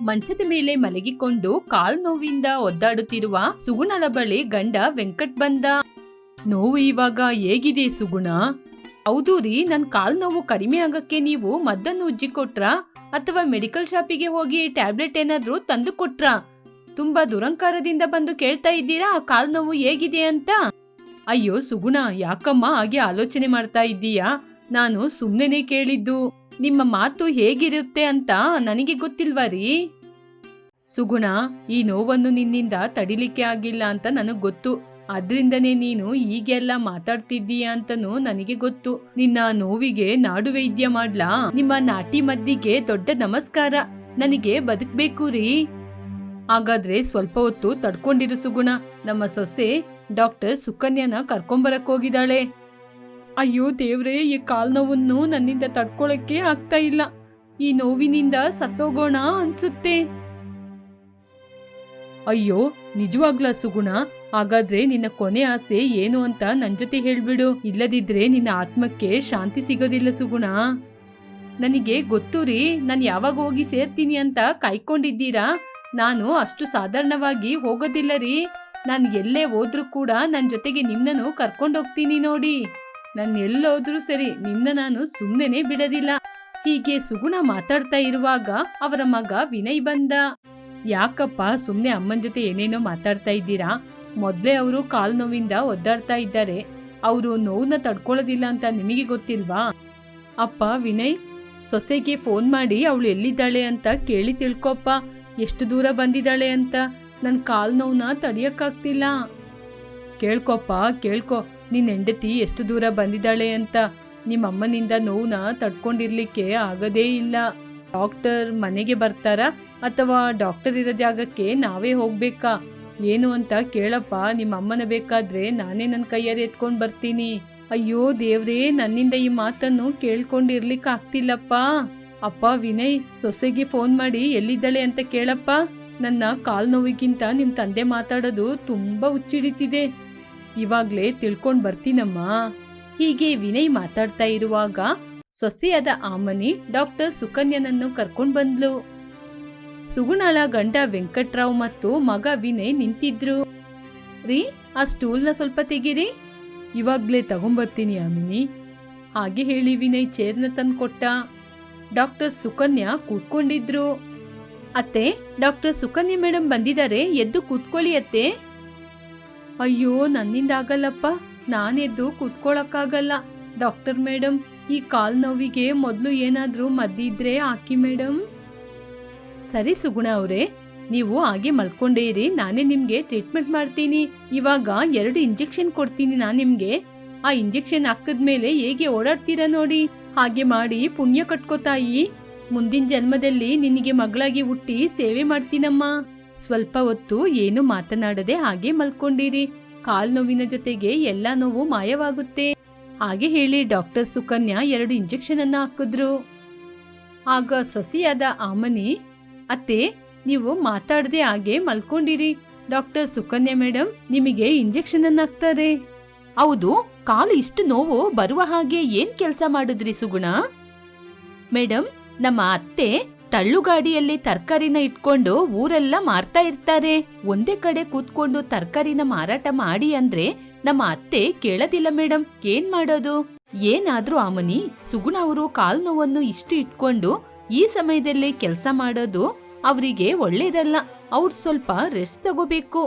ಮಂಚದ ಮೇಲೆ ಮಲಗಿಕೊಂಡು ಕಾಲ್ ನೋವಿಂದ ಒದ್ದಾಡುತ್ತಿರುವ ಸುಗುಣನ ಬಳಿ ಗಂಡ ವೆಂಕಟ್ ಬಂದ. ನೋವು ಇವಾಗ ಹೇಗಿದೆ ಸುಗುಣ? ಹೌದು ರೀ, ನನ್ ಕಾಲ್ ನೋವು ಕಡಿಮೆ ಆಗಕ್ಕೆ ನೀವು ಮದ್ದನ್ನು ಉಜ್ಜಿ ಕೊಟ್ರಾ? ಅಥವಾ ಮೆಡಿಕಲ್ ಶಾಪಿಗೆ ಹೋಗಿ ಟ್ಯಾಬ್ಲೆಟ್ ಏನಾದ್ರೂ ತಂದು ಕೊಟ್ರ? ತುಂಬಾ ದುರಂಕಾರದಿಂದ ಬಂದು ಕೇಳ್ತಾ ಇದ್ದೀರಾ? ಕಾಲ್ ನೋವು ಹೇಗಿದೆ ಅಂತ? ಅಯ್ಯೋ ಸುಗುಣ, ಯಾಕಮ್ಮ ಹಾಗೆ ಆಲೋಚನೆ ಮಾಡ್ತಾ ಇದ್ದೀಯಾ? ನಾನು ಸುಮ್ಮನೆ ಕೇಳಿದ್ದು. ನಿಮ್ಮ ಮಾತು ಹೇಗಿರುತ್ತೆ ಅಂತ ನನಗೆ ಗೊತ್ತಿಲ್ವಾ ರೀ? ಸುಗುಣ, ಈ ನೋವನ್ನು ನಿನ್ನಿಂದ ತಡಿಲಿಕ್ಕೆ ಆಗಿಲ್ಲ ಅಂತ ನನಗ್ ಗೊತ್ತು. ಅದ್ರಿಂದನೇ ನೀನು ಈಗೆಲ್ಲ ಮಾತಾಡ್ತಿದ್ದೀಯ ಅಂತನೂ ನನಗೆ ಗೊತ್ತು. ನಿನ್ನ ನೋವಿಗೆ ನಾಡು ವೈದ್ಯ ಮಾಡ್ಲಾ? ನಿಮ್ಮ ನಾಟಿ ಮದ್ದಿಗೆ ದೊಡ್ಡ ನಮಸ್ಕಾರ. ನನಗೆ ಬದುಕ್ಬೇಕು ರೀ. ಹಾಗಾದ್ರೆ ಸ್ವಲ್ಪ ಹೊತ್ತು ತಡ್ಕೊಂಡಿರು ಸುಗುಣ. ನಮ್ಮ ಸೊಸೆ ಡಾಕ್ಟರ್ ಸುಕನ್ಯನ ಕರ್ಕೊಂಬರಕ್ ಹೋಗಿದ್ದಾಳೆ. ಅಯ್ಯೋ ದೇವ್ರೇ, ಈ ಕಾಲ್ ನೋವನ್ನು ನನ್ನಿಂದ ತಡ್ಕೊಳಕ್ಕೆ ಆಗ್ತಾ ಇಲ್ಲ. ಈ ನೋವಿನಿಂದ ಸತ್ತೋಗೋಣ ಅನ್ಸುತ್ತೆ. ಅಯ್ಯೋ, ನಿಜವಾಗ್ಲ ಸುಗುಣ? ಹಾಗಾದ್ರೆ ನಿನ್ನ ಕೊನೆ ಆಸೆ ಏನು ಅಂತ ನನ್ ಜೊತೆ ಹೇಳ್ಬಿಡು. ಇಲ್ಲದಿದ್ರೆ ನಿನ್ನ ಆತ್ಮಕ್ಕೆ ಶಾಂತಿ ಸಿಗೋದಿಲ್ಲ ಸುಗುಣ. ನನಗೆ ಗೊತ್ತು ರೀ, ನಾನು ಯಾವಾಗ ಹೋಗಿ ಸೇರ್ತೀನಿ ಅಂತ ಕಾಯ್ಕೊಂಡಿದ್ದೀರಾ? ನಾನು ಅಷ್ಟು ಸಾಧಾರಣವಾಗಿ ಹೋಗೋದಿಲ್ಲ ರೀ. ನಾನು ಎಲ್ಲೇ ಹೋದ್ರೂ ಕೂಡ ನನ್ನ ಜೊತೆಗೆ ನಿಮ್ಮನ್ನು ಕರ್ಕೊಂಡೋಗ್ತೀನಿ ನೋಡಿ. ನಾನು ಎಲ್ಲೋದ್ರೂ ಸರಿ ನಿನ್ನ ನಾನು ಸುಮ್ಮನೆ ಬಿಡೋದಿಲ್ಲ. ಹೀಗೆ ಸುಗುಣ ಮಾತಾಡ್ತಾ ಇರುವಾಗ ಅವರ ಮಗ ವಿನಯ್ ಬಂದ. ಯಾಕಪ್ಪ ಸುಮ್ಮನೆ ಅಮ್ಮನ ಜೊತೆ ಏನೇನೋ ಮಾತಾಡ್ತಾ ಇದ್ದೀರಾ? ಮೊದಲೇ ಅವರು ಕಾಲು ನೋವಿಂದ ಒದ್ದಾಡ್ತಾ ಇದ್ದಾರೆ. ಅವರು ನೋವನ್ನ ತಡ್ಕೊಳ್ಳೋದಿಲ್ಲ ಅಂತ ನಿಮಗೆ ಗೊತ್ತಿಲ್ವಾ? ಅಪ್ಪ ವಿನಯ್, ಸೊಸೆಗೆ ಫೋನ್ ಮಾಡಿ ಅವಳು ಎಲ್ಲಿದ್ದಾಳೆ ಅಂತ ಕೇಳಿ ತಿಳ್ಕೊಪ್ಪ. ಎಷ್ಟು ದೂರ ಬಂದಿದ್ದಾಳೆ ಅಂತ? ನನ್ನ ಕಾಲ್ ನೋವನ್ನ ತಡಿಯಕ್ಕಾಗ್ತಿಲ್ಲ. ಕೇಳ್ಕೊಪ್ಪ, ಕೇಳ್ಕೊ. ನಿನ್ನ ಹೆಂಡತಿ ಎಷ್ಟು ದೂರ ಬಂದಿದ್ದಾಳೆ ಅಂತ ನಿಮ್ಮಮ್ಮನಿಂದ ನೋವನ್ನ ತಡ್ಕೊಂಡಿರ್ಲಿಕ್ಕೆ ಆಗದೇ ಇಲ್ಲ. ಡಾಕ್ಟರ್ ಮನೆಗೆ ಬರ್ತಾರಾ ಅಥವಾ ಡಾಕ್ಟರ್ ಇರೋ ಜಾಗಕ್ಕೆ ನಾವೇ ಹೋಗ್ಬೇಕಾ? ಏನು ಅಂತ ಕೇಳಪ್ಪ, ನಿಮ್ಮಮ್ಮನ ಬೇಕಾದ್ರೆ ನಾನೇ ನನ್ನ ಕೈಯಲ್ಲಿ ಎತ್ಕೊಂಡು ಬರ್ತೀನಿ. ಅಯ್ಯೋ ದೇವ್ರೇ, ನನ್ನಿಂದ ಈ ಮಾತನ್ನು ಕೇಳ್ಕೊಂಡಿರ್ಲಿಕ್ಕೆ ಆಗ್ತಿಲ್ಲಪ್ಪ. ಅಪ್ಪ ವಿನಯ್, ಸೊಸೆಗೆ ಫೋನ್ ಮಾಡಿ ಎಲ್ಲಿದ್ದಾಳೆ ಅಂತ ಕೇಳಪ್ಪ. ನನ್ನ ಕಾಲ್ ನೋವಿಗಿಂತ ನಿಮ್ಮ ತಂದೆ ಮಾತಾಡೋದು ತುಂಬಾ ಹುಚ್ಚಿಡಿತಿದೆ. ಇವಾಗ್ಲೇ ತಿಳ್ಕೊಂಡ್ ಬರ್ತೀನಮ್ಮ. ಹೀಗೆ ವಿನಯ್ ಮಾತಾಡ್ತಾ ಇರುವಾಗ ಸೊಸೆಯಾದ ಆಮನಿ ಡಾಕ್ಟರ್ ಸುಕನ್ಯನನ್ನು ಕರ್ಕೊಂಡ್ ಬಂದ್ಲು. ಸುಗುಣಾಳ ಗಂಡ ವೆಂಕಟರಾವ್ ಮತ್ತು ಮಗ ವಿನಯ್ ನಿಂತಿದ್ರು. ರೀ, ಆ ಸ್ಟೂಲ್ನ ಸ್ವಲ್ಪ ತೆಗೀರಿ. ಇವಾಗ್ಲೇ ತಗೊಂಬರ್ತೀನಿ ಆಮಿನಿ. ಹಾಗೆ ಹೇಳಿ ವಿನಯ್ ಚೇರ್ನ ತಂದು ಕೊಟ್ಟ ಡಾಕ್ಟರ್ ಸುಕನ್ಯಾ ಕೂತ್ಕೊಂಡಿದ್ರು. ಅತ್ತೆ, ಡಾಕ್ಟರ್ ಸುಕನ್ಯಾ ಮೇಡಮ್ ಬಂದಿದ್ದಾರೆ. ಎದ್ದು ಕೂತ್ಕೊಳ್ಳಿ ಅತ್ತೆ. ಅಯ್ಯೋ, ನನ್ನಿಂದ ಆಗಲ್ಲಪ್ಪ. ನಾನೆದ್ದು ಕೂತ್ಕೊಳ್ಳೋಕ್ಕಾಗಲ್ಲ ಡಾಕ್ಟರ್ ಮೇಡಮ್ ಈ ಕಾಲ್ ನೋವಿಗೆ ಮೊದಲು ಏನಾದರೂ ಮದ್ದಿದ್ರೆ ಹಾಕಿ ಮೇಡಮ್ ಸರಿ ಸುಗುಣ ಅವರೇ, ನೀವು ಹಾಗೆ ಮಲ್ಕೊಂಡೇ ಇರಿ. ನಾನೇ ನಿಮಗೆ ಟ್ರೀಟ್ಮೆಂಟ್ ಮಾಡ್ತೀನಿ. ಇವಾಗ ಎರಡು ಇಂಜೆಕ್ಷನ್ ಕೊಡ್ತೀನಿ ನಾನು ನಿಮಗೆ. ಆ ಇಂಜೆಕ್ಷನ್ ಹಾಕಿದ್ಮೇಲೆ ಹೇಗೆ ಓಡಾಡ್ತೀರಾ ನೋಡಿ. ಹಾಗೆ ಮಾಡಿ ಪುಣ್ಯ ಕಟ್ಕೋತಾಯಿ ಮುಂದಿನ ಜನ್ಮದಲ್ಲಿ ನಿನಗೆ ಮಗಳಾಗಿ ಹುಟ್ಟಿ ಸೇವೆ ಮಾಡ್ತೀನಮ್ಮ. ಸ್ವಲ್ಪ ಹೊತ್ತು ಏನು ಮಾತನಾಡದೆ ಹಾಗೆ ಮಲ್ಕೊಂಡಿರಿ. ಕಾಲ್ ನೋವಿನ ಜೊತೆಗೆ ಎಲ್ಲ ನೋವು ಮಾಯವಾಗುತ್ತೆ. ಹಾಗೆ ಹೇಳಿ ಡಾಕ್ಟರ್ ಸುಕನ್ಯಾ ಎರಡು ಇಂಜೆಕ್ಷನ್ ಅನ್ನ ಹಾಕಿದ್ರು. ಆಗ ಸೊಸೆಯಾದ ಆಮನಿ, ಅತ್ತೆ, ನೀವು ಮಾತಾಡದೆ ಹಾಗೆ ಮಲ್ಕೊಂಡಿರಿ. ಡಾಕ್ಟರ್ ಸುಕನ್ಯಾ ಮೇಡಮ್ ನಿಮಗೆ ಇಂಜೆಕ್ಷನ್ ಅನ್ನ ಹಾಕ್ತಾರೆ. ಹೌದು, ಕಾಲು ಇಷ್ಟು ನೋವು ಬರುವ ಹಾಗೆ ಏನ್ ಕೆಲಸ ಮಾಡಿದ್ರಿ ಸುಗುಣ? ಮೇಡಮ್ ನಮ್ಮ ಅತ್ತೆ ತಳ್ಳುಗಾಡಿಯಲ್ಲಿ ತರಕಾರಿನ ಇಟ್ಕೊಂಡು ಊರೆಲ್ಲ ಮಾರ್ತಾ ಇರ್ತಾರೆ. ಒಂದೇ ಕಡೆ ಕೂತ್ಕೊಂಡು ತರಕಾರಿನ ಮಾರಾಟ ಮಾಡಿ ಅಂದ್ರೆ ನಮ್ಮ ಅತ್ತೆ ಕೇಳದಿಲ್ಲ ಮೇಡಮ್ ಏನ್ ಮಾಡೋದು? ಏನಾದ್ರೂ ಆಮನಿ, ಸುಗುಣ ಅವರು ಕಾಲ್ ನೋವನ್ನು ಇಷ್ಟು ಇಟ್ಕೊಂಡು ಈ ಸಮಯದಲ್ಲಿ ಕೆಲಸ ಮಾಡೋದು ಅವರಿಗೆ ಒಳ್ಳೇದಲ್ಲ. ಅವ್ರು ಸ್ವಲ್ಪ ರೆಸ್ಟ್ ತಗೋಬೇಕು.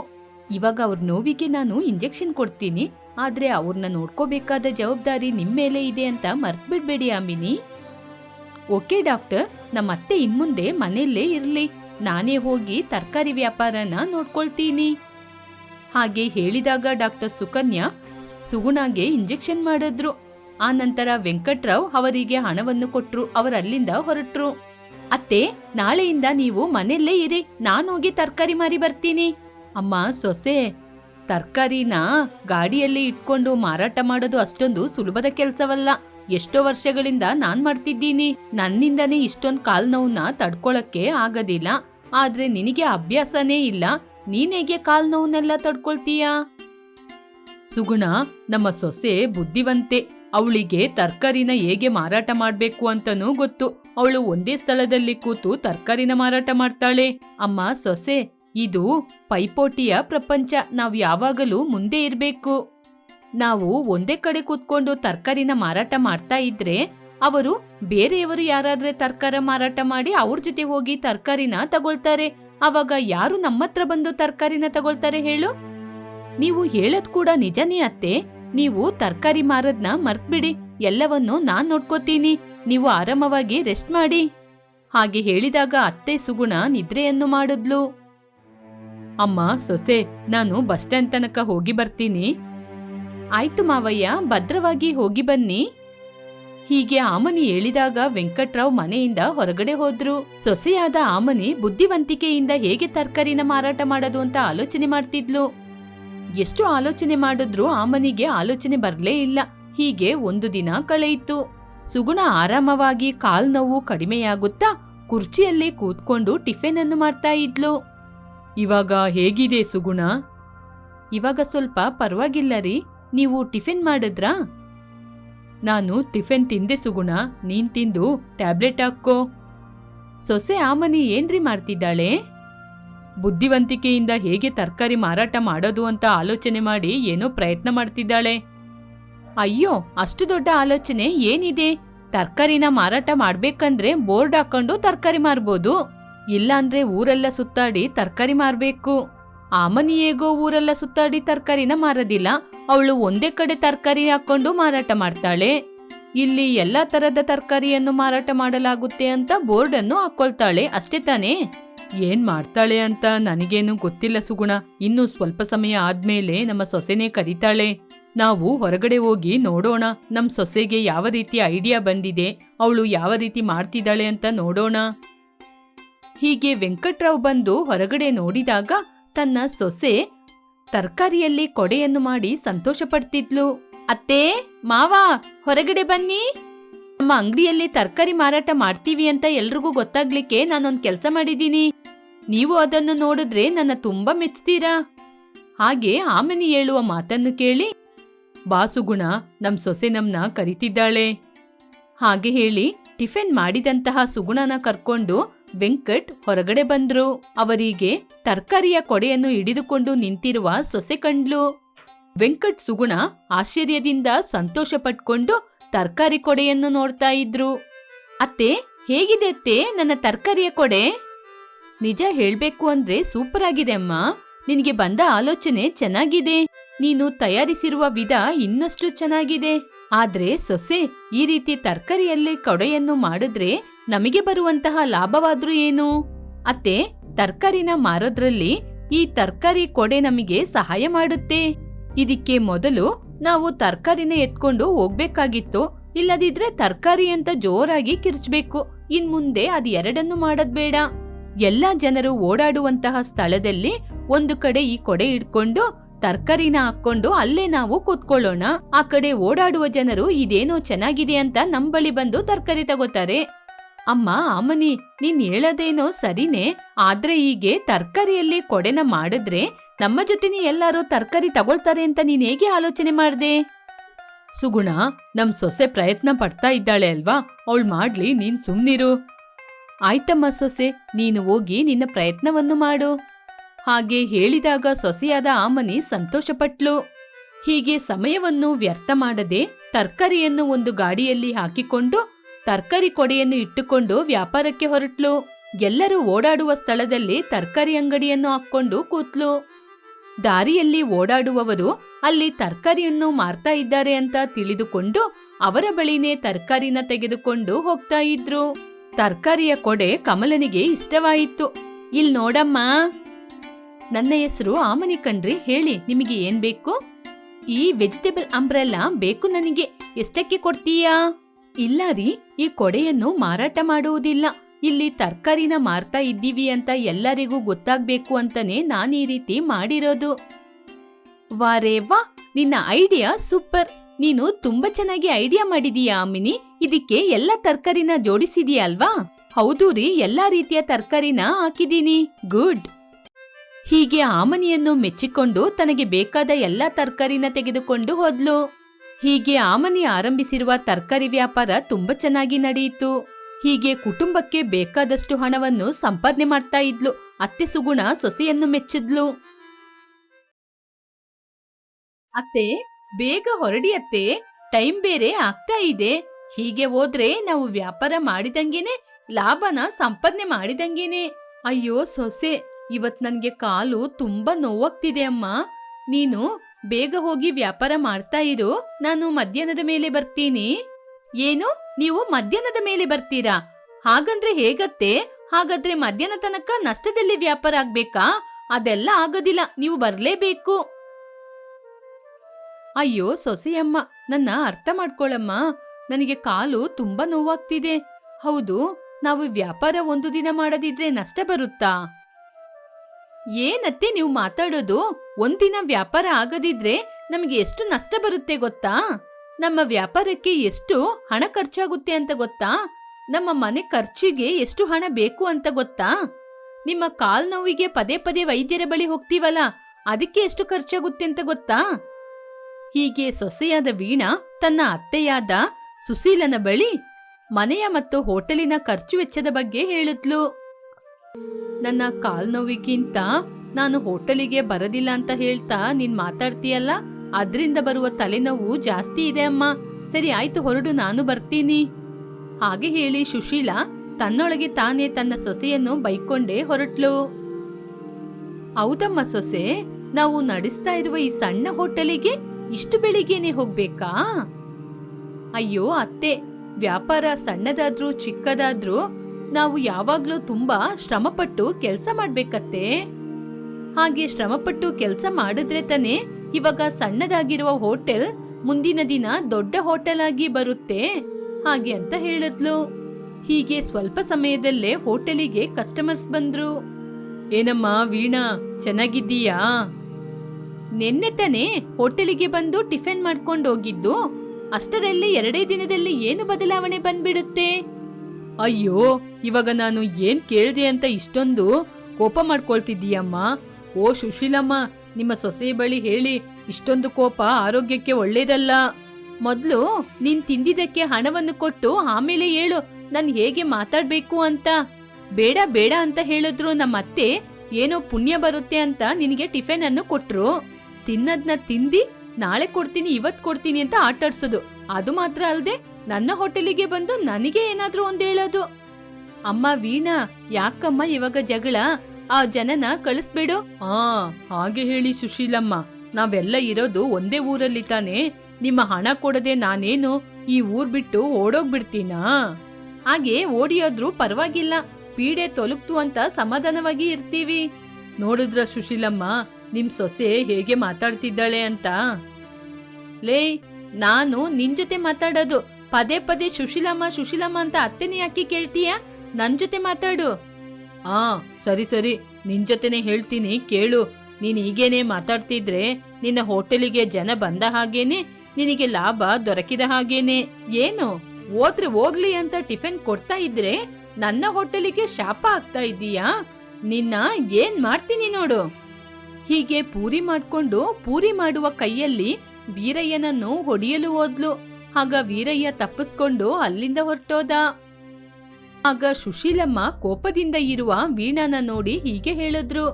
ಇವಾಗ ಅವ್ರ ನೋವಿಗೆ ನಾನು ಇಂಜೆಕ್ಷನ್ ಕೊಡ್ತೀನಿ. ಆದ್ರೆ ಅವ್ರನ್ನ ನೋಡ್ಕೋಬೇಕಾದ ಜವಾಬ್ದಾರಿ ನಿಮ್ಮ ಮೇಲೆ ಇದೆ ಅಂತ ಮರ್ತ್ಬಿಡ್ಬೇಡಿ ಆಮಿನಿ. ಓಕೆ ಡಾಕ್ಟರ್ ನಮ್ಮ ಅತ್ತೆ ಇನ್ಮುಂದೆ ಮನೆಯಲ್ಲೇ ಇರಲಿ. ನಾನೇ ಹೋಗಿ ತರಕಾರಿ ವ್ಯಾಪಾರನ ನೋಡ್ಕೊಳ್ತೀನಿ. ಹಾಗೆ ಹೇಳಿದಾಗ ಡಾಕ್ಟರ್ ಸುಕನ್ಯಾ ಸುಗುಣಾಗೆ ಇಂಜೆಕ್ಷನ್ ಮಾಡಿದ್ರು. ಆ ನಂತರ ವೆಂಕಟ್ರಾವ್ ಅವರಿಗೆ ಹಣವನ್ನು ಕೊಟ್ರು ಅವರಲ್ಲಿಂದ ಹೊರಟ್ರು. ಅತ್ತೆ, ನಾಳೆಯಿಂದ ನೀವು ಮನೆಯಲ್ಲೇ ಇರಿ, ನಾನು ಹೋಗಿ ತರಕಾರಿ ಮಾರಿ ಬರ್ತೀನಿ. ಅಮ್ಮ, ಸೊಸೆ, ತರಕಾರಿನ ಗಾಡಿಯಲ್ಲಿ ಇಟ್ಕೊಂಡು ಮಾರಾಟ ಮಾಡೋದು ಅಷ್ಟೊಂದು ಸುಲಭದ ಕೆಲಸವಲ್ಲ. ಎಷ್ಟೋ ವರ್ಷಗಳಿಂದ ನಾನ್ ಮಾಡ್ತಿದ್ದೀನಿ. ನನ್ನಿಂದನೇ ಇಷ್ಟೊಂದ್ ಕಾಲ್ ನೋವನ್ನ ತಡ್ಕೊಳಕ್ಕೆ ಆಗೋದಿಲ್ಲ. ಆದ್ರೆ ನಿನಗೆ ಅಭ್ಯಾಸನೇ ಇಲ್ಲ. ನೀನೇಗೆ ಕಾಲ್ ನೋವನ್ನೆಲ್ಲ ತಡ್ಕೊಳ್ತೀಯಾ? ಸುಗುಣ, ನಮ್ಮ ಸೊಸೆ ಬುದ್ಧಿವಂತೆ. ಅವಳಿಗೆ ತರ್ಕಾರಿನ ಹೇಗೆ ಮಾರಾಟ ಮಾಡ್ಬೇಕು ಅಂತನೂ ಗೊತ್ತು. ಅವಳು ಒಂದೇ ಸ್ಥಳದಲ್ಲಿ ಕೂತು ತರ್ಕಾರಿನ ಮಾರಾಟ ಮಾಡ್ತಾಳೆ. ಅಮ್ಮ, ಸೊಸೆ, ಇದು ಪೈಪೋಟಿಯ ಪ್ರಪಂಚ. ನಾವ್ ಯಾವಾಗಲೂ ಮುಂದೆ ಇರ್ಬೇಕು. ನಾವು ಒಂದೇ ಕಡೆ ಕೂತ್ಕೊಂಡು ತರಕಾರಿನ ಮಾರಾಟ ಮಾಡ್ತಾ ಇದ್ರೆ ಅವರು ಬೇರೆಯವರು ಯಾರಾದ್ರೆ ತರಕಾರಿ ಮಾರಾಟ ಮಾಡಿ ಅವ್ರ ಜೊತೆ ಹೋಗಿ ತರಕಾರಿನ ತಗೊಳ್ತಾರೆ. ಅವಾಗ ಯಾರು ನಮ್ಮತ್ರ ಬಂದು ತರಕಾರಿನ ತಗೊಳ್ತಾರೆ ಹೇಳು? ನೀವು ಹೇಳದ್ ಕೂಡ ನಿಜನೇ ಅತ್ತೆ. ನೀವು ತರಕಾರಿ ಮಾರದ್ನ ಮರ್ತ್ಬಿಡಿ. ಎಲ್ಲವನ್ನೂ ನಾನ್ ನೋಡ್ಕೋತೀನಿ. ನೀವು ಆರಾಮವಾಗಿ ರೆಸ್ಟ್ ಮಾಡಿ. ಹಾಗೆ ಹೇಳಿದಾಗ ಅತ್ತೆ ಸುಗುಣ ನಿದ್ರೆಯನ್ನು ಮಾಡಿದ್ಲು. ಅಮ್ಮ ಸೊಸೆ, ನಾನು ಬಸ್ ಸ್ಟ್ಯಾಂಡ್ ತನಕ ಹೋಗಿ ಬರ್ತೀನಿ. ಆಯ್ತು ಮಾವಯ್ಯ, ಭದ್ರವಾಗಿ ಹೋಗಿ ಬನ್ನಿ. ಹೀಗೆ ಆಮನಿ ಹೇಳಿದಾಗ ವೆಂಕಟ್ರಾವ್ ಮನೆಯಿಂದ ಹೊರಗಡೆ ಹೋದ್ರು. ಸೊಸೆಯಾದ ಆಮನಿ ಬುದ್ಧಿವಂತಿಕೆಯಿಂದ ಹೇಗೆ ತರಕಾರಿನ ಮಾರಾಟ ಮಾಡೋದು ಅಂತ ಆಲೋಚನೆ ಮಾಡ್ತಿದ್ಲು. ಎಷ್ಟು ಆಲೋಚನೆ ಮಾಡಿದ್ರು ಆಮನಿಗೆ ಆಲೋಚನೆ ಬರಲೇ ಇಲ್ಲ. ಹೀಗೆ ಒಂದು ದಿನ ಕಳೆಯಿತು. ಸುಗುಣ ಆರಾಮವಾಗಿ ಕಾಲ್ ನೋವು ಕಡಿಮೆಯಾಗುತ್ತಾ ಕುರ್ಚಿಯಲ್ಲಿ ಕೂತ್ಕೊಂಡು ಟಿಫಿನ್ ಅನ್ನು ಮಾಡ್ತಾ ಇದ್ಲು. ಇವಾಗ ಹೇಗಿದೆ ಸುಗುಣ? ಇವಾಗ ಸ್ವಲ್ಪ ಪರವಾಗಿಲ್ಲ ರೀ. ನೀವು ಟಿಫಿನ್ ಮಾಡಿದ್ರಾ? ನಾನು ಟಿಫಿನ್ ತಿಂದೆ ಸುಗುಣ, ನೀನ್ ತಿಂದು ಟ್ಯಾಬ್ಲೆಟ್ ಹಾಕೋ ಸೊಸೆ ಆಮನಿ ಏನ್ರಿ ಮಾಡ್ತಿದ್ದಾಳೆ? ಬುದ್ಧಿವಂತಿಕೆಯಿಂದ ಹೇಗೆ ತರಕಾರಿ ಮಾರಾಟ ಮಾಡೋದು ಅಂತ ಆಲೋಚನೆ ಮಾಡಿ ಏನೋ ಪ್ರಯತ್ನ ಮಾಡ್ತಿದ್ದಾಳೆ. ಅಯ್ಯೋ, ಅಷ್ಟು ದೊಡ್ಡ ಆಲೋಚನೆ ಏನಿದೆ? ತರಕಾರಿನ ಮಾರಾಟ ಮಾಡ್ಬೇಕಂದ್ರೆ ಬೋರ್ಡ್ ಹಾಕೊಂಡು ತರಕಾರಿ ಮಾರ್ಬೋದು. ಇಲ್ಲಾಂದ್ರೆ ಊರೆಲ್ಲ ಸುತ್ತಾಡಿ ತರಕಾರಿ ಮಾರ್ಬೇಕು. ಆಮನಿ ಹೇಗೋ ಊರೆಲ್ಲ ಸುತ್ತಾಡಿ ತರಕಾರಿನ ಮಾರೋದಿಲ್ಲ. ಅವಳು ಒಂದೇ ಕಡೆ ತರಕಾರಿ ಹಾಕೊಂಡು ಮಾರಾಟ ಮಾಡ್ತಾಳೆ. ಇಲ್ಲಿ ಎಲ್ಲಾ ತರದ ತರಕಾರಿಯನ್ನು ಮಾರಾಟ ಮಾಡಲಾಗುತ್ತೆ ಅಂತ ಬೋರ್ಡ್ ಅನ್ನು ಹಾಕೊಳ್ತಾಳೆ. ಅಷ್ಟೇ ತಾನೇ? ಏನ್ ಮಾಡ್ತಾಳೆ ಅಂತ ನನಗೇನು ಗೊತ್ತಿಲ್ಲ ಸುಗುಣ. ಇನ್ನು ಸ್ವಲ್ಪ ಸಮಯ ಆದ್ಮೇಲೆ ನಮ್ಮ ಸೊಸೆನೇ ಕರೀತಾಳೆ. ನಾವು ಹೊರಗಡೆ ಹೋಗಿ ನೋಡೋಣ. ನಮ್ ಸೊಸೆಗೆ ಯಾವ ರೀತಿ ಐಡಿಯಾ ಬಂದಿದೆ? ಅವಳು ಯಾವ ರೀತಿ ಮಾಡ್ತಿದ್ದಾಳೆ ಅಂತ ನೋಡೋಣ. ಹೀಗೆ ವೆಂಕಟ್ರಾವ್ ಬಂದು ಹೊರಗಡೆ ನೋಡಿದಾಗ ತನ್ನ ಸೊಸೆ ತರಕಾರಿಯಲ್ಲಿ ಕೊಡೆಯನ್ನು ಮಾಡಿ ಸಂತೋಷ ಪಡ್ತಿದ್ಲು ಅತ್ತೇ, ಮಾವ, ಹೊರಗಡೆ ಬನ್ನಿ. ನಮ್ಮ ಅಂಗಡಿಯಲ್ಲಿ ತರಕಾರಿ ಮಾರಾಟ ಮಾಡ್ತೀವಿ ಅಂತ ಎಲ್ರಿಗೂ ಗೊತ್ತಾಗ್ಲಿಕ್ಕೆ ನಾನೊಂದ್ ಕೆಲಸ ಮಾಡಿದ್ದೀನಿ. ನೀವು ಅದನ್ನು ನೋಡಿದ್ರೆ ನನ್ನ ತುಂಬಾ ಮೆಚ್ತೀರಾ? ಹಾಗೆ ಆಮನಿ ಹೇಳುವ ಮಾತನ್ನು ಕೇಳಿ ಬಾಸುಗುಣ ನಮ್ ಸೊಸೆ ನಮ್ನ ಕರಿತಿದ್ದಾಳೆ. ಹಾಗೆ ಹೇಳಿ ಟಿಫಿನ್ ಮಾಡಿದಂತಹ ಸುಗುಣನ ಕರ್ಕೊಂಡು ವೆಂಕಟ್ ಹೊರಗಡೆ ಬಂದ್ರು. ಅವರಿಗೆ ತರಕಾರಿಯ ಕೊಡೆಯನ್ನು ಹಿಡಿದುಕೊಂಡು ನಿಂತಿರುವ ಸೊಸೆ ಕಂಡ್ಲು. ವೆಂಕಟ್ ಸುಗುಣ ಆಶ್ಚರ್ಯದಿಂದ ಸಂತೋಷ ಪಟ್ಕೊಂಡು ತರಕಾರಿ ಕೊಡೆಯನ್ನು ನೋಡ್ತಾ ಇದ್ರು. ಅತ್ತೆ, ಹೇಗಿದೆ ಅತ್ತೆ ನನ್ನ ತರಕಾರಿಯ ಕೊಡೆ? ನಿಜ ಹೇಳ್ಬೇಕು ಅಂದ್ರೆ ಸೂಪರ್ ಆಗಿದೆ ಅಮ್ಮ. ನಿನಗೆ ಬಂದ ಆಲೋಚನೆ ಚೆನ್ನಾಗಿದೆ. ನೀನು ತಯಾರಿಸಿರುವ ವಿಧ ಇನ್ನಷ್ಟು ಚೆನ್ನಾಗಿದೆ. ಆದ್ರೆ ಸೊಸೆ, ಈ ರೀತಿ ತರಕಾರಿಯಲ್ಲಿ ಕೊಡೆಯನ್ನು ಮಾಡಿದ್ರೆ ನಮಗೆ ಬರುವಂತಹ ಲಾಭವಾದ್ರೂ ಏನು? ಅತ್ತೆ, ತರಕಾರಿನ ಮಾರೋದ್ರಲ್ಲಿ ಈ ತರಕಾರಿ ಕೊಡೆ ನಮಗೆ ಸಹಾಯ ಮಾಡುತ್ತೆ. ಇದಕ್ಕೆ ಮೊದಲು ನಾವು ತರಕಾರಿನ ಎತ್ಕೊಂಡು ಹೋಗ್ಬೇಕಾಗಿತ್ತು. ಇಲ್ಲದಿದ್ರೆ ತರಕಾರಿ ಅಂತ ಜೋರಾಗಿ ಕಿರ್ಚ್ಬೇಕು. ಇನ್ ಮುಂದೆ ಅದ್ ಎರಡನ್ನು ಮಾಡೋದ್ ಬೇಡ. ಎಲ್ಲಾ ಜನರು ಓಡಾಡುವಂತಹ ಸ್ಥಳದಲ್ಲಿ ಒಂದು ಕಡೆ ಈ ಕೊಡೆ ಇಡ್ಕೊಂಡು ತರಕಾರಿನ ಹಾಕೊಂಡು ಅಲ್ಲೇ ನಾವು ಕೂತ್ಕೊಳ್ಳೋಣ. ಆ ಕಡೆ ಓಡಾಡುವ ಜನರು ಇದೇನೋ ಚೆನ್ನಾಗಿದೆ ಅಂತ ನಮ್ ಬಂದು ತರಕಾರಿ ತಗೋತಾರೆ. ಅಮ್ಮ, ಅಮ್ಮನಿ, ನೀನ್ ಹೇಳೋದೇನೋ ಸರಿನೇ. ಆದ್ರೆ ಹೀಗೆ ತರಕಾರಿಯಲ್ಲಿ ಕೊಡೆನ ಮಾಡಿದ್ರೆ ನಮ್ಮ ಜೊತೆನೇ ಎಲ್ಲಾರು ತರಕಾರಿ ತಗೊಳ್ತಾರೆ ಅಂತ ನೀನ್ ಹೇಗೆ ಆಲೋಚನೆ ಮಾಡ್ದೆ? ಸುಗುಣ, ನಮ್ ಸೊಸೆ ಪ್ರಯತ್ನ ಪಡ್ತಾ ಇದ್ದಾಳೆ ಅಲ್ವಾ? ಅವಳು ಮಾಡ್ಲಿ, ನೀನ್ ಸುಮ್ನಿರು. ಆಯ್ತಮ್ಮ ಸೊಸೆ, ನೀನು ಹೋಗಿ ನಿನ್ನ ಪ್ರಯತ್ನವನ್ನು ಮಾಡು. ಹಾಗೆ ಹೇಳಿದಾಗ ಸೊಸೆಯಾದ ಆಮನಿ ಸಂತೋಷಪಟ್ಲು. ಹೀಗೆ ಸಮಯವನ್ನು ವ್ಯರ್ಥ ಮಾಡದೆ ತರಕಾರಿಯನ್ನು ಒಂದು ಗಾಡಿಯಲ್ಲಿ ಹಾಕಿಕೊಂಡು ತರಕಾರಿ ಕೊಡೆಯನ್ನು ಇಟ್ಟುಕೊಂಡು ವ್ಯಾಪಾರಕ್ಕೆ ಹೊರಟ್ಲು. ಎಲ್ಲರೂ ಓಡಾಡುವ ಸ್ಥಳದಲ್ಲಿ ತರಕಾರಿ ಅಂಗಡಿಯನ್ನು ಹಾಕ್ಕೊಂಡು ಕೂತ್ಲು. ದಾರಿಯಲ್ಲಿ ಓಡಾಡುವವರು ಅಲ್ಲಿ ತರಕಾರಿಯನ್ನು ಮಾರ್ತಾ ಇದ್ದಾರೆ ಅಂತ ತಿಳಿದುಕೊಂಡು ಅವರ ಬಳಿನೇ ತರಕಾರಿನ ತೆಗೆದುಕೊಂಡು ಹೋಗ್ತಾ ಇದ್ರು. ತರಕಾರಿಯ ಕೊಡೆ ಕಮಲನಿಗೆ ಇಷ್ಟವಾಯಿತು. ಇಲ್ ನೋಡಮ್ಮ ನನ್ನ ಹೆಸರು ಆಮನಿ ಕಣ್ರಿ, ಹೇಳಿ ನಿಮಗೆ ಏನ್ ಬೇಕು? ಈ ವೆಜಿಟೇಬಲ್ ಅಂಬ್ರೆಲ್ಲಾ ಬೇಕು ನನಗೆ, ಎಷ್ಟಕ್ಕೆ ಕೊಡ್ತೀಯಾ? ಇಲ್ಲ ರೀ, ಈ ಕೊಡೆಯನ್ನು ಮಾರಾಟ ಮಾಡುವುದಿಲ್ಲ. ಇಲ್ಲಿ ತರಕಾರಿನ ಮಾರ್ತಾ ಇದ್ದೀವಿ ಅಂತ ಎಲ್ಲರಿಗೂ ಗೊತ್ತಾಗ್ಬೇಕು ಅಂತಾನೆ ನಾನು ಈ ರೀತಿ ಮಾಡಿರೋದು. ವಾರೇ ವಾ, ನಿನ್ನ ಐಡಿಯಾ ಸೂಪರ್ ನೀನು ತುಂಬಾ ಚೆನ್ನಾಗಿ ಐಡಿಯಾ ಮಾಡಿದೀಯಾ ಅಮಿನಿ ಇದಕ್ಕೆ ಎಲ್ಲ ತರಕಾರಿನ ಜೋಡಿಸಿದೀಯ ಅಲ್ವಾ ಹೌದು ರೀ, ಎಲ್ಲಾ ರೀತಿಯ ತರಕಾರಿನ ಹಾಕಿದೀನಿ ಗುಡ್. ಹೀಗೆ ಆಮನಿಯನ್ನು ಮೆಚ್ಚಿಕೊಂಡು ತನಗೆ ಬೇಕಾದ ಎಲ್ಲ ತರಕಾರಿನ ತೆಗೆದುಕೊಂಡು ಹೋದ್ಲು. ಹೀಗೆ ಆಮನಿ ಆರಂಭಿಸಿರುವ ತರಕಾರಿ ವ್ಯಾಪಾರ ತುಂಬಾ ಚೆನ್ನಾಗಿ ನಡೆಯಿತು. ಹೀಗೆ ಕುಟುಂಬಕ್ಕೆ ಬೇಕಾದಷ್ಟು ಹಣವನ್ನು ಸಂಪಾದನೆ ಮಾಡ್ತಾ ಇದ್ಲು. ಅತ್ತೆ ಸುಗುಣ ಸೊಸೆಯನ್ನು ಮೆಚ್ಚಿದ್ಲು. ಅತ್ತೆ, ಬೇಗ ಹೊರಡಿ ಅತ್ತೆ. ಟೈಮ್ ಬೇರೆ ಆಗ್ತಾ ಇದೆ. ಹೀಗೆ ಹೋದ್ರೆ ನಾವು ವ್ಯಾಪಾರ ಮಾಡಿದಂಗೆನೆ, ಲಾಭನ ಸಂಪಾದನೆ ಮಾಡಿದಂಗೆನೆ. ಅಯ್ಯೋ ಸೊಸೆ ಇವತ್ ನನ್ಗೆ ಕಾಲು ತುಂಬಾ ನೋವಾಗ್ತಿದೆ ಅಮ್ಮ. ನೀನು ಬೇಗ ಹೋಗಿ ವ್ಯಾಪಾರ ಮಾಡ್ತಾ ಇರು. ನಾನು ಮಧ್ಯಾಹ್ನದ ಮೇಲೆ ಬರ್ತೀನಿ. ಏನು? ನೀವು ಮಧ್ಯಾಹ್ನದ ಮೇಲೆ ಬರ್ತೀರಾ? ಹಾಗಂದ್ರೆ ಹೇಗತ್ತೆ? ಹಾಗಾದ್ರೆ ಮಧ್ಯಾಹ್ನ ತನಕ ನಷ್ಟದಲ್ಲಿ ವ್ಯಾಪಾರ ಆಗ್ಬೇಕಾ? ಅದೆಲ್ಲ ಆಗೋದಿಲ್ಲ. ನೀವು ಬರ್ಲೇಬೇಕು. ಅಯ್ಯೋ, ಸೊಸೆಯಮ್ಮ, ನನ್ನ ಅರ್ಥ ಮಾಡ್ಕೊಳಮ್ಮ. ನನಗೆ ಕಾಲು ತುಂಬಾ ನೋವಾಗ್ತಿದೆ. ಹೌದು, ನಾವು ವ್ಯಾಪಾರ ಒಂದು ದಿನ ಮಾಡದಿದ್ರೆ ನಷ್ಟ ಬರುತ್ತಾ? ಏನತ್ತೆ ನೀವು ಮಾತಾಡೋದು? ಒಂದಿನ ವ್ಯಾಪಾರ ಆಗದಿದ್ರೆ ನಮಗೆ ಎಷ್ಟು ನಷ್ಟ ಬರುತ್ತೆ ಗೊತ್ತಾ? ನಮ್ಮ ವ್ಯಾಪಾರಕ್ಕೆ ಎಷ್ಟು ಹಣ ಖರ್ಚಾಗುತ್ತೆ ಅಂತ ಗೊತ್ತಾ? ನಮ್ಮ ಮನೆ ಖರ್ಚಿಗೆ ಎಷ್ಟು ಹಣ ಬೇಕು ಅಂತ ಗೊತ್ತಾ? ನಿಮ್ಮ ಕಾಲ್ ನೋವಿಗೆ ಪದೇ ಪದೇ ವೈದ್ಯರ ಬಳಿ ಹೋಗ್ತೀವಲ್ಲ, ಅದಕ್ಕೆ ಎಷ್ಟು ಖರ್ಚಾಗುತ್ತೆ ಅಂತ ಗೊತ್ತಾ? ಹೀಗೆ ಸೊಸೆಯಾದ ವೀಣಾ ತನ್ನ ಅತ್ತೆಯಾದ ಸುಶೀಲನ ಬಳಿ ಮನೆಯ ಮತ್ತು ಹೋಟೆಲಿನ ಖರ್ಚು ವೆಚ್ಚದ ಬಗ್ಗೆ ಹೇಳಿದ್ಲು. ನನ್ನ ಕಾಲ್ ನೋವಿಗಿಂತ ನಾನು ಹೋಟೆಲಿಗೆ ಬರದಿಲ್ಲ ಅಂತ ಹೇಳ್ತಾ ನೀನ್ ಮಾತಾಡ್ತೀಯಲ್ಲ? ಅದ್ರಿಂದ ಬರುವ ತಲೆನೋವು ಜಾಸ್ತಿ ಇದೆ ಅಮ್ಮ. ಸರಿ, ಆಯ್ತು, ಹೊರಡು, ನಾನು ಬರ್ತೀನಿ. ಹಾಗೆ ಹೇಳಿ ಸುಶೀಲಾ ತನ್ನೊಳಗೆ ತಾನೇ ತನ್ನ ಸೊಸೆಯನ್ನು ಬೈಕೊಂಡೇ ಹೊರಟ್ಲು. ಹೌದಮ್ಮ ಸೊಸೆ, ನಾವು ನಡೆಸ್ತಾ ಇರುವ ಈ ಸಣ್ಣ ಹೋಟೆಲಿಗೆ ಇಷ್ಟು ಬೆಳಿಗ್ಗೆನೆ ಹೋಗ್ಬೇಕಾ? ಅಯ್ಯೋ, ಅತ್ತೆ, ವ್ಯಾಪಾರ ಸಣ್ಣದಾದ್ರೂ ಚಿಕ್ಕದಾದ್ರೂ ನಾವು ಯಾವಾಗ್ಲೂ ತುಂಬಾ ಶ್ರಮಪಟ್ಟು ಕೆಲಸ ಮಾಡ್ಬೇಕತ್ತೆ. ಹಾಗೆ ಶ್ರಮಪಟ್ಟು ಕೆಲಸ ಮಾಡಿದ್ರೆ ತಾನೇ ಇವಾಗ ಸಣ್ಣದಾಗಿರುವ ಹೋಟೆಲ್ ಮುಂದಿನ ದಿನ ದೊಡ್ಡ ಹೋಟೆಲ್ ಆಗಿ ಬರುತ್ತೆ. ಹಾಗೆ ಅಂತ ಹೇಳಿದ್ಲು. ಹೀಗೆ ಸ್ವಲ್ಪ ಸಮಯದಲ್ಲೇ ಹೋಟೆಲಿಗೆ ಕಸ್ಟಮರ್ಸ್ ಬಂದ್ರು. ಏನಮ್ಮ ವೀಣಾ, ಚೆನ್ನಾಗಿದ್ದೀಯಾ? ನಿನ್ನೆ ತಾನೇ ಹೋಟೆಲಿಗೆ ಬಂದು ಟಿಫಿನ್ ಮಾಡ್ಕೊಂಡು ಹೋಗಿದ್ದು ಅಷ್ಟರಲ್ಲಿ ಎರಡೇ ದಿನದಲ್ಲಿ ಏನು ಬದಲಾವಣೆ ಬಂದ್ಬಿಡುತ್ತೆ? ಅಯ್ಯೋ, ಇವಾಗ ನಾನು ಏನ್ ಕೇಳ್ದೆ ಅಂತ ಇಷ್ಟೊಂದು ಕೋಪ ಮಾಡ್ಕೊಳ್ತಿದ್ದೀಯಮ್ಮ? ಓ ಸುಶೀಲಮ್ಮ, ನಿಮ್ಮ ಸೊಸೆ ಬಳಿ ಹೇಳಿ, ಇಷ್ಟೊಂದು ಕೋಪ ಆರೋಗ್ಯಕ್ಕೆ ಒಳ್ಳೇದಲ್ಲ. ಮೊದ್ಲು ನೀನ್ ತಿಂದಿದ್ದಕ್ಕೆ ಹಣವನ್ನು ಕೊಟ್ಟು ಆಮೇಲೆ ಹೇಳು, ನಾನ್ ಹೇಗೆ ಮಾತಾಡ್ಬೇಕು ಅಂತ. ಬೇಡ ಬೇಡ ಅಂತ ಹೇಳಿದ್ರು ನಮ್ಮ ಅತ್ತೆ ಏನೋ ಪುಣ್ಯ ಬರುತ್ತೆ ಅಂತ ನಿನಗೆ ಟಿಫಿನ್ ಅನ್ನು ಕೊಟ್ರು. ತಿನ್ನದ್ನ ತಿಂದಿ, ನಾಳೆ ಕೊಡ್ತೀನಿ, ಇವತ್ ಕೊಡ್ತೀನಿ ಅಂತ ಆಟಾಡ್ಸೋದು. ಅದು ಮಾತ್ರ ಅಲ್ದೆ ನನ್ನ ಹೋಟೆಲಿಗೆ ಬಂದು ನನಗೆ ಏನಾದ್ರೂ ಒಂದೇಳೋದು ಅಮ್ಮ ವೀಣಾ, ಯಾಕಮ್ಮ ಇವಾಗ ಜಗಳ? ಆ ಜನನ ಕಳಿಸ್ಬೇಡು? ಹಾ ಹಾಗೆ ಹೇಳಿ ಸುಶೀಲಮ್ಮ. ನಾವೆಲ್ಲ ಇರೋದು ಒಂದೇ ಊರಲ್ಲಿ ತಾನೆ. ನಿಮ್ಮ ಹಣ ಕೊಡದೆ ನಾನೇನು ಈ ಊರ್ ಬಿಟ್ಟು ಓಡೋಗ್ಬಿಡ್ತೀನಾ? ಹಾಗೆ ಓಡಿಯೋದ್ರೂ ಪರವಾಗಿಲ್ಲ. ಪೀಡೆ ತೊಲಗ್ತು ಅಂತ ಸಮಾಧಾನವಾಗಿ ಇರ್ತೀವಿ. ನೋಡಿದ್ರ ಸುಶೀಲಮ್ಮ, ನಿಮ್ ಸೊಸೆ ಹೇಗೆ ಮಾತಾಡ್ತಿದ್ದಾಳೆ ಅಂತ? ಲೇ, ನಾನು ನಿನ್ ಜೊತೆ ಮಾತಾಡೋದು. ಪದೇ ಪದೇ ಸುಶೀಲಮ್ಮ ಸುಶೀಲಮ್ಮ ಅಂತ ಅತ್ತೆನೇ ಯಾಕೆ ಕೇಳ್ತೀಯ? ನನ್ ಜೊತೆ ಮಾತಾಡು. ಆ, ಸರಿ ಸರಿ. ನಿನ್ ಜೊತೆನೆ ಹೇಳ್ತೀನಿ, ಕೇಳು. ನೀನ್ ಹೀಗೇನೆ ಮಾತಾಡ್ತಿದ್ರೆ ನಿನ್ನ ಹೋಟೆಲಿಗೆ ಜನ ಬಂದ ಹಾಗೇನೆ, ನಿನಗೆ ಲಾಭ ದೊರಕಿದ ಹಾಗೇನೆ. ಏನು? ಹೋದ್ರೆ ಹೋಗ್ಲಿ ಅಂತ ಟಿಫಿನ್ ಕೊಡ್ತಾ ಇದ್ರೆ ನನ್ನ ಹೋಟೆಲಿಗೆ ಶಾಪ ಆಗ್ತಾ ಇದೀಯಾ ನಿನ್ನ ಏನ್ ಮಾಡ್ತೀನಿ ನೋಡು. ಹೀಗೆ ಪೂರಿ ಮಾಡ್ಕೊಂಡು, ಪೂರಿ ಮಾಡುವ ಕೈಯಲ್ಲಿ ವೀರಯ್ಯನನ್ನು ಹೊಡೆಯಲು ಹೋದ್ಲು. ಆಗ ವೀರಯ್ಯ ತಪ್ಪಿಸ್ಕೊಂಡು ಅಲ್ಲಿಂದ ಹೊರಟೋದ. ಆಗ ಸುಶೀಲಮ್ಮ ಕೋಪದಿಂದ ಇರುವ ವೀಣಾನ ನೋಡಿ ಹೀಗೆ ಹೇಳಿದ್ರು.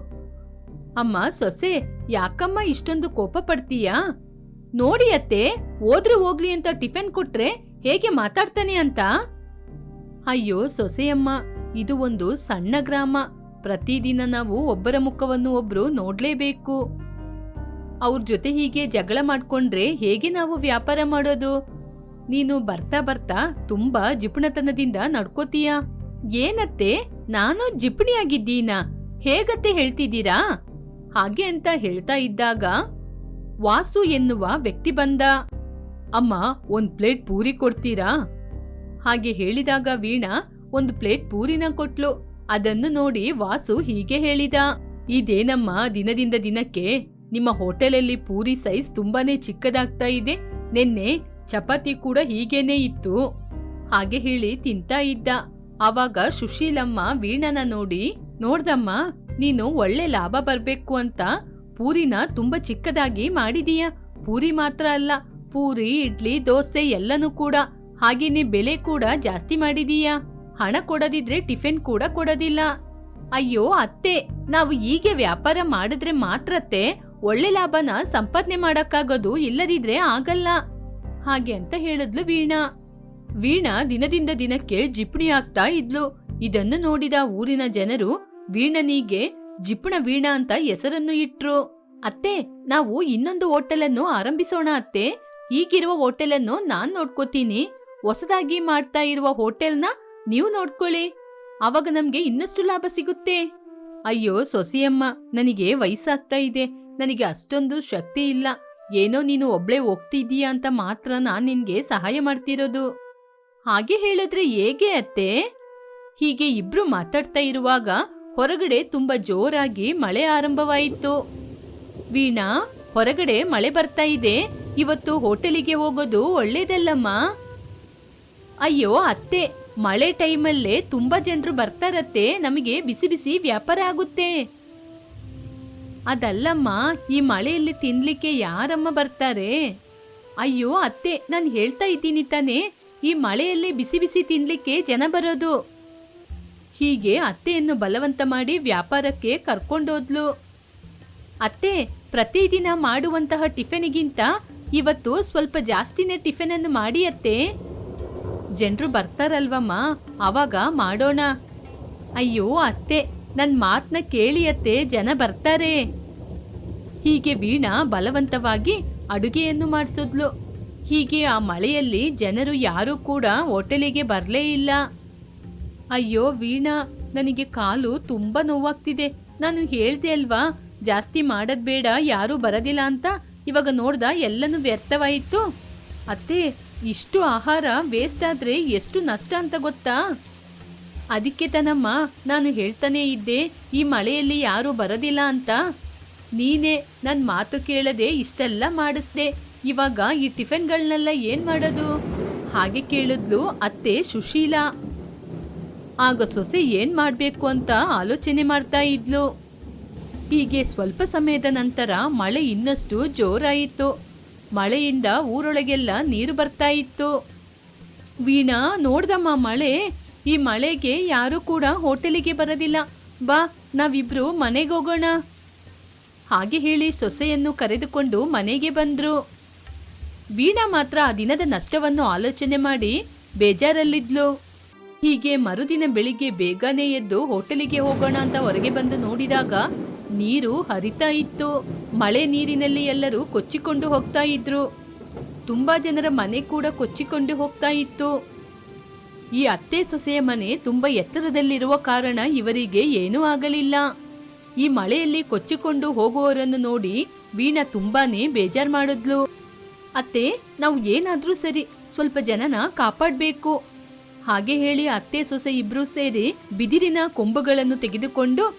ಅಮ್ಮ ಸೊಸೆ, ಯಾಕಮ್ಮ ಇಷ್ಟೊಂದು ಕೋಪ ಪಡ್ತೀಯಾ? ನೋಡಿ ಅತ್ತೆ, ಹೋದ್ರೆ ಹೋಗ್ಲಿ ಅಂತ ಟಿಫನ್ ಕೊಟ್ರೆ ಹೇಗೆ ಮಾತಾಡ್ತಾನೆ ಅಂತ? ಅಯ್ಯೋ ಸೊಸೆಯಮ್ಮ, ಇದು ಒಂದು ಸಣ್ಣ ಗ್ರಾಮ. ಪ್ರತಿದಿನ ನಾವು ಒಬ್ಬರ ಮುಖವನ್ನು ಒಬ್ರು ನೋಡ್ಲೇಬೇಕು. ಅವ್ರ ಜೊತೆ ಹೀಗೆ ಜಗಳ ಮಾಡ್ಕೊಂಡ್ರೆ ಹೇಗೆ ನಾವು ವ್ಯಾಪಾರ ಮಾಡೋದು? ನೀನು ಬರ್ತಾ ಬರ್ತಾ ತುಂಬಾ ಜಿಪುಣತನದಿಂದ ನಡ್ಕೋತೀಯ? ಏನತ್ತೆ? ನಾನು ಜಿಪುಣಿಯಾಗಿದ್ದೀನಾ. ಹೇಗತ್ತೆ ಹೇಳ್ತಿದ್ದೀರಾ? ಹಾಗೆ ಅಂತ ಹೇಳ್ತಾ ಇದ್ದಾಗ ವಾಸು ಎನ್ನುವ ವ್ಯಕ್ತಿ ಬಂದ. ಅಮ್ಮ, ಒಂದ್ ಪ್ಲೇಟ್ ಪೂರಿ ಕೊಡ್ತೀರಾ? ಹಾಗೆ ಹೇಳಿದಾಗ ವೀಣಾ ಒಂದು ಪ್ಲೇಟ್ ಪೂರಿನ ಕೊಟ್ಲು. ಅದನ್ನು ನೋಡಿ ವಾಸು ಹೀಗೆ ಹೇಳಿದ. ಇದೇನಮ್ಮ, ದಿನದಿಂದ ದಿನಕ್ಕೆ ನಿಮ್ಮ ಹೋಟೆಲಲ್ಲಿ ಪೂರಿ ಸೈಜ್ ತುಂಬಾನೇ ಚಿಕ್ಕದಾಗ್ತಾ ಇದೆ. ನಿನ್ನೆ ಚಪಾತಿ ಕೂಡ ಹೀಗೇನೆ ಇತ್ತು. ಹಾಗೆ ಹೇಳಿ ತಿಂತಾ ಇದ್ದ. ಆವಾಗ ಸುಶೀಲಮ್ಮ ವೀಣನ ನೋಡಿ, ನೋಡ್ದಮ್ಮ, ನೀನು ಒಳ್ಳೆ ಲಾಭ ಬರ್ಬೇಕು ಅಂತ ಪೂರಿನ ತುಂಬಾ ಚಿಕ್ಕದಾಗಿ ಮಾಡಿದೀಯ. ಪೂರಿ ಮಾತ್ರ ಅಲ್ಲ, ಪೂರಿ, ಇಡ್ಲಿ, ದೋಸೆ ಎಲ್ಲನೂ ಕೂಡ. ಹಾಗೇನೆ ಬೆಲೆ ಕೂಡ ಜಾಸ್ತಿ ಮಾಡಿದೀಯಾ. ಹಣ ಕೊಡದಿದ್ರೆ ಟಿಫಿನ್ ಕೂಡ ಕೊಡೋದಿಲ್ಲ. ಅಯ್ಯೋ, ಅತ್ತೆ, ನಾವು ಹೀಗೆ ವ್ಯಾಪಾರ ಮಾಡಿದ್ರೆ ಮಾತ್ರತ್ತೆ. ಒಳ್ಳೆ ಲಾಭನ ಸಂಪಾದನೆ ಮಾಡಕ್ಕಾಗೋದು ಇಲ್ಲದಿದ್ರೆ ಆಗಲ್ಲ. ಹಾಗೆ ಅಂತ ಹೇಳಿದ್ಲು ವೀಣಾ. ವೀಣಾ ದಿನದಿಂದ ದಿನಕ್ಕೆ ಜಿಪುಣಿ ಆಗ್ತಾ ಇದ್ಲು. ಇದನ್ನು ನೋಡಿದ ಊರಿನ ಜನರು ವೀಣನಿಗೆ ಜಿಪುಣ ವೀಣಾ ಅಂತ ಹೆಸರನ್ನು ಇಟ್ರು. ಅತ್ತೆ, ನಾವು ಇನ್ನೊಂದು ಹೋಟೆಲ್ ಅನ್ನು ಆರಂಭಿಸೋಣ ಅತ್ತೆ. ಈಗಿರುವ ಹೋಟೆಲ್ ಅನ್ನು ನಾನ್ ನೋಡ್ಕೋತೀನಿ. ಹೊಸದಾಗಿ ಮಾಡ್ತಾ ಇರುವ ಹೋಟೆಲ್ನ ನೀವು ನೋಡ್ಕೊಳ್ಳಿ. ಅವಾಗ ನಮ್ಗೆ ಇನ್ನಷ್ಟು ಲಾಭ ಸಿಗುತ್ತೆ. ಅಯ್ಯೋ ಸೊಸೆಯಮ್ಮ, ನನಗೆ ವಯಸ್ಸಾಗ್ತಾ ಇದೆ. ನನಗೆ ಅಷ್ಟೊಂದು ಶಕ್ತಿ ಇಲ್ಲ. ಏನೋ ನೀನು ಒಬ್ಳೆ ಹೋಗ್ತಿದ್ದೀಯಾ ಅಂತ ಮಾತ್ರ ನಾನು ನಿನ್ಗೆ ಸಹಾಯ ಮಾಡ್ತಿರೋದು. ಹಾಗೆ ಹೇಳಿದ್ರೆ ಹೇಗೆ ಅತ್ತೆ? ಹೀಗೆ ಇಬ್ರು ಮಾತಾಡ್ತಾ ಇರುವಾಗ ಹೊರಗಡೆ ತುಂಬಾ ಜೋರಾಗಿ ಮಳೆ ಆರಂಭವಾಯಿತು. ವೀಣಾ, ಹೊರಗಡೆ ಮಳೆ ಬರ್ತಾ ಇದೆ. ಇವತ್ತು ಹೋಟೆಲಿಗೆ ಹೋಗೋದು ಒಳ್ಳೇದಲ್ಲಮ್ಮ. ಅಯ್ಯೋ ಅತ್ತೆ, ಮಳೆ ಟೈಮಲ್ಲೇ ತುಂಬಾ ಜನರು ಬರ್ತಾರತ್ತೆ. ನಮಗೆ ಬಿಸಿ ಬಿಸಿ ವ್ಯಾಪಾರ ಆಗುತ್ತೆ. ಅದಲ್ಲಮ್ಮ, ಈ ಮಳೆಯಲ್ಲಿ ತಿನ್ಲಿಕ್ಕೆ ಯಾರಮ್ಮ ಬರ್ತಾರೆ? ಅಯ್ಯೋ, ಅತ್ತೆ, ನಾನು ಹೇಳ್ತಾ ಇದ್ದೀನಿ ತಾನೇ. ಈ ಮಳೆಯಲ್ಲಿ ಬಿಸಿ ಬಿಸಿ ತಿನ್ಲಿಕ್ಕೆ ಜನ ಬರೋದು. ಹೀಗೆ ಅತ್ತೆಯನ್ನು ಬಲವಂತ ಮಾಡಿ ವ್ಯಾಪಾರಕ್ಕೆ ಕರ್ಕೊಂಡೋದ್ಲು. ಅತ್ತೆ, ಪ್ರತಿದಿನ ಮಾಡುವಂತಹ ಟಿಫಿನಿಗಿಂತ ಇವತ್ತು ಸ್ವಲ್ಪ ಜಾಸ್ತಿನೇ ಟಿಫಿನ್ ಅನ್ನು ಮಾಡಿ ಅತ್ತೆ. ಜನರು ಬರ್ತಾರಲ್ವಮ್ಮ, ಅವಾಗ ಮಾಡೋಣ. ಅಯ್ಯೋ, ಅತ್ತೆ. ನನ್ ಮಾತ್ನ ಕೇಳಿಯತ್ತೆ ಜನ ಬರ್ತಾರೆ. ಹೀಗೆ ವೀಣಾ ಬಲವಂತವಾಗಿ ಅಡುಗೆಯನ್ನು ಮಾಡಿಸಿದ್ಲು. ಹೀಗೆ ಆ ಮಳೆಯಲ್ಲಿ ಜನರು ಯಾರೂ ಕೂಡ ಹೋಟೆಲಿಗೆ ಬರಲೇ ಇಲ್ಲ. ಅಯ್ಯೋ ವೀಣಾ, ನನಗೆ ಕಾಲು ತುಂಬಾ ನೋವಾಗ್ತಿದೆ. ನಾನು ಹೇಳ್ದೆ ಅಲ್ವಾ, ಜಾಸ್ತಿ ಮಾಡದ್ ಬೇಡ, ಯಾರೂ ಬರೋದಿಲ್ಲ ಅಂತ. ಇವಾಗ ನೋಡ್ದ ಎಲ್ಲನೂ ವ್ಯರ್ಥವಾಯಿತು. ಅತ್ತೆ, ಇಷ್ಟು ಆಹಾರ ವೇಸ್ಟ್ ಆದ್ರೆ ಎಷ್ಟು ನಷ್ಟ ಅಂತ ಗೊತ್ತಾ? ಅದಕ್ಕೆ ತನಮ್ಮ ನಾನು ಹೇಳ್ತಾನೆ ಇದ್ದೆ, ಈ ಮಳೆಯಲ್ಲಿ ಯಾರೂ ಬರೋದಿಲ್ಲ ಅಂತ. ನೀನೇ ನನ್ನ ಮಾತು ಕೇಳದೆ ಇಷ್ಟೆಲ್ಲ ಮಾಡಿಸ್ದೆ. ಇವಾಗ ಈ ಟಿಫಿನ್ಗಳನ್ನೆಲ್ಲ ಏನ್ ಮಾಡೋದು? ಹಾಗೆ ಕೇಳಿದ್ಲು ಅತ್ತೆ ಸುಶೀಲ. ಆಗ ಸೊಸೆ ಏನ್ ಮಾಡಬೇಕು ಅಂತ ಆಲೋಚನೆ ಮಾಡ್ತಾ ಇದ್ಲು. ಹೀಗೆ ಸ್ವಲ್ಪ ಸಮಯದ ನಂತರ ಮಳೆ ಇನ್ನಷ್ಟು ಜೋರಾಯಿತು. ಮಳೆಯಿಂದ ಊರೊಳಗೆಲ್ಲ ನೀರು ಬರ್ತಾ ಇತ್ತು. ವೀಣಾ, ನೋಡ್ದಮ್ಮ ಮಳೆ ಈ ಮಳೆಗೆ ಯಾರು ಕೂಡ ಹೋಟೆಲಿಗೆ ಬರೋದಿಲ್ಲ ಬಾ, ನಾವಿಬ್ರು ಮನೆಗೆ ಹೋಗೋಣ. ಹಾಗೆ ಹೇಳಿ ಸೊಸೆಯನ್ನು ಕರೆದುಕೊಂಡು ಮನೆಗೆ ಬಂದ್ರು. ವೀಣಾ ಮಾತ್ರ ಆ ದಿನದ ನಷ್ಟವನ್ನು ಆಲೋಚನೆ ಮಾಡಿ ಬೇಜಾರಲ್ಲಿದ್ಲು. ಹೀಗೆ ಮರುದಿನ ಬೆಳಿಗ್ಗೆ ಬೇಗನೆ ಎದ್ದು ಹೋಟೆಲಿಗೆ ಹೋಗೋಣ ಅಂತ ಹೊರಗೆ ಬಂದು ನೋಡಿದಾಗ ನೀರು ಹರಿತಾ ಇತ್ತು. ಮಳೆ ನೀರಿನಲ್ಲಿ ಎಲ್ಲರೂ ಕೊಚ್ಚಿಕೊಂಡು ಹೋಗ್ತಾ ಇದ್ರು. ತುಂಬಾ ಜನರ ಮನೆ ಕೂಡ ಕೊಚ್ಚಿಕೊಂಡು ಹೋಗ್ತಾ ಇತ್ತು. ಈ ಅತ್ತೆ ಸೊಸೆಯ ಮನೆ ತುಂಬಾ ಎತ್ತರದಲ್ಲಿರುವ ಕಾರಣ ಇವರಿಗೆ ಏನೂ ಆಗಲಿಲ್ಲ. ಈ ಮಳೆಯಲ್ಲಿ ಕೊಚ್ಚಿಕೊಂಡು ಹೋಗುವವರನ್ನು ನೋಡಿ ವೀಣಾ ತುಂಬಾನೇ ಬೇಜಾರ್ ಮಾಡಿದ್ಲು. ಅತ್ತೆ, ನಾವು ಏನಾದ್ರೂ ಸರಿ, ಸ್ವಲ್ಪ ಜನನ ಕಾಪಾಡಬೇಕು. ಹಾಗೆ ಹೇಳಿ ಅತ್ತೆ ಸೊಸೆ ಇಬ್ರು ಸೇರಿ ಬಿದಿರಿನ ಕೊಂಬುಗಳನ್ನು ತೆಗೆದುಕೊಂಡು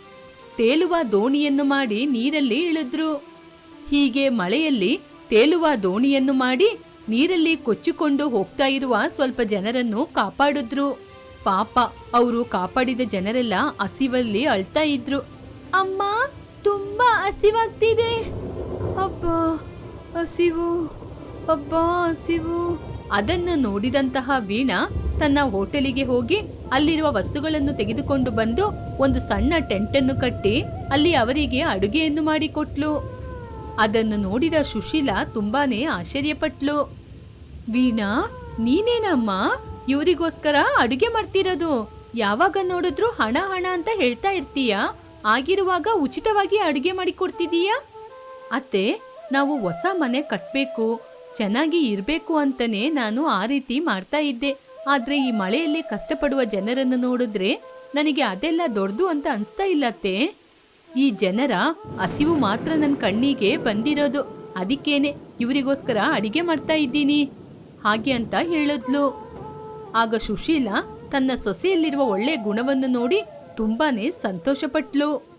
ತೇಲುವ ದೋಣಿಯನ್ನು ಮಾಡಿ ನೀರಲ್ಲಿ ಇಳಿದ್ರು. ಹೀಗೆ ಮಳೆಯಲ್ಲಿ ತೇಲುವ ದೋಣಿಯನ್ನು ಮಾಡಿ ನೀರಲ್ಲಿ ಕೊಚ್ಚಿಕೊಂಡು ಹೋಗ್ತಾ ಇರುವ ಸ್ವಲ್ಪ ಜನರನ್ನು ಕಾಪಾಡಿದ್ರು. ಪಾಪ ಅವರು ಕಾಪಾಡಿದ ಜನರೆಲ್ಲ ಹಸಿವಲ್ಲಿ ಅಳ್ತಾ ಇದ್ರು. ಅಮ್ಮ ತುಂಬಾ ಹಸಿವಾಗ್ತಿದೆ. ಅಬ್ಬ ಹಸಿವು ಅಬ್ಬ ಹಸಿವು. ಅದನ್ನು ನೋಡಿದಂತಹ ವೀಣಾ ತನ್ನ ಹೋಟೆಲಿಗೆ ಹೋಗಿ ಅಲ್ಲಿರುವ ವಸ್ತುಗಳನ್ನು ತೆಗೆದುಕೊಂಡು ಬಂದು ಒಂದು ಸಣ್ಣ ಟೆಂಟ್ ಅನ್ನು ಕಟ್ಟಿ ಅಲ್ಲಿ ಅವರಿಗೆ ಅಡುಗೆಯನ್ನು ಮಾಡಿಕೊಟ್ಲು. ಅದನ್ನು ನೋಡಿದ ಸುಶೀಲಾ ತುಂಬಾನೇ ಆಶ್ಚರ್ಯಪಟ್ಲು. ವೀಣಾ, ನೀನೇನಮ್ಮ? ಇವರಿಗೋಸ್ಕರ ಅಡುಗೆ ಮಾಡ್ತಿರೋದು. ಯಾವಾಗ ನೋಡಿದ್ರು ಹಣ ಹಣ ಅಂತ ಹೇಳ್ತಾ ಇರ್ತೀಯಾ? ಆಗಿರುವಾಗ ಉಚಿತವಾಗಿ ಅಡುಗೆ ಮಾಡಿಕೊಡ್ತಿದೀಯಾ? ಅತ್ತೆ, ನಾವು ಹೊಸ ಮನೆ ಕಟ್ಬೇಕು. ಚೆನ್ನಾಗಿ ಇರಬೇಕು ಅಂತಾನೆ ನಾನು ಆ ರೀತಿ ಮಾಡ್ತಾ ಇದ್ದೆ. ಆದ್ರೆ ಈ ಮಳೆಯಲ್ಲಿ ಕಷ್ಟಪಡುವ ಜನರನ್ನು ನೋಡಿದ್ರೆ ನನಗೆ ಅದೆಲ್ಲ ದೊಡ್ಡದು ಅಂತ ಅನ್ಸ್ತಾ ಇಲ್ಲತ್ತೆ ಈ ಜನರ ಹಸಿವು ಮಾತ್ರ ನನ್ನ ಕಣ್ಣಿಗೆ ಬಂದಿರೋದು. ಅದಕ್ಕೇನೆ ಇವರಿಗೋಸ್ಕರ ಅಡಿಗೆ ಮಾಡ್ತಾ ಇದ್ದೀನಿ. ಹಾಗೆ ಅಂತ ಹೇಳಿದ್ಲು. ಆಗ ಸುಶೀಲ ತನ್ನ ಸೊಸೆಯಲ್ಲಿರುವ ಒಳ್ಳೆ ಗುಣವನ್ನು ನೋಡಿ ತುಂಬಾನೇ ಸಂತೋಷಪಟ್ಲು.